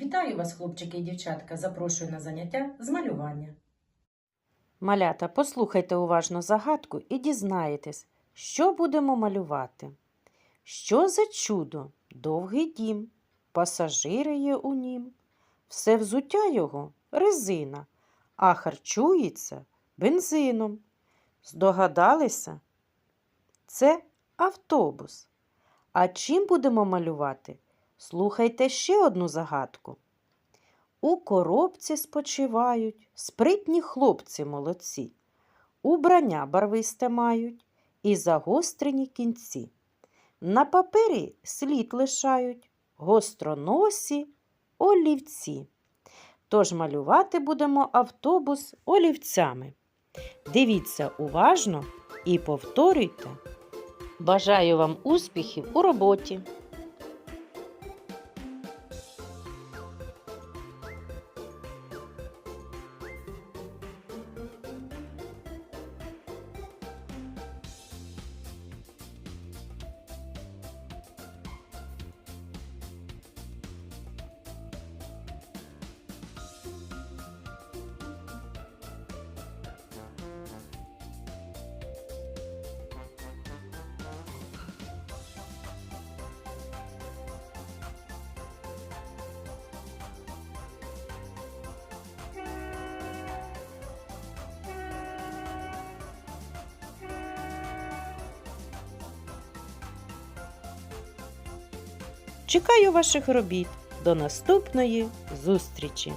Вітаю вас, хлопчики і дівчатка. Запрошую на заняття з малювання. Малята, послухайте уважно загадку і дізнаєтесь, що будемо малювати. Що за чудо? Довгий дім, пасажири є у нім. Все взуття його резина, а харчується бензином. Здогадалися? Це автобус. А чим будемо малювати? Слухайте ще одну загадку. У коробці спочивають спритні хлопці молодці. Убрання барвисте мають і загострені кінці. На папері слід лишають гостроносі олівці. Тож малювати будемо автобус олівцями. Дивіться уважно і повторюйте. Бажаю вам успіхів у роботі! Чекаю ваших робіт. До наступної зустрічі!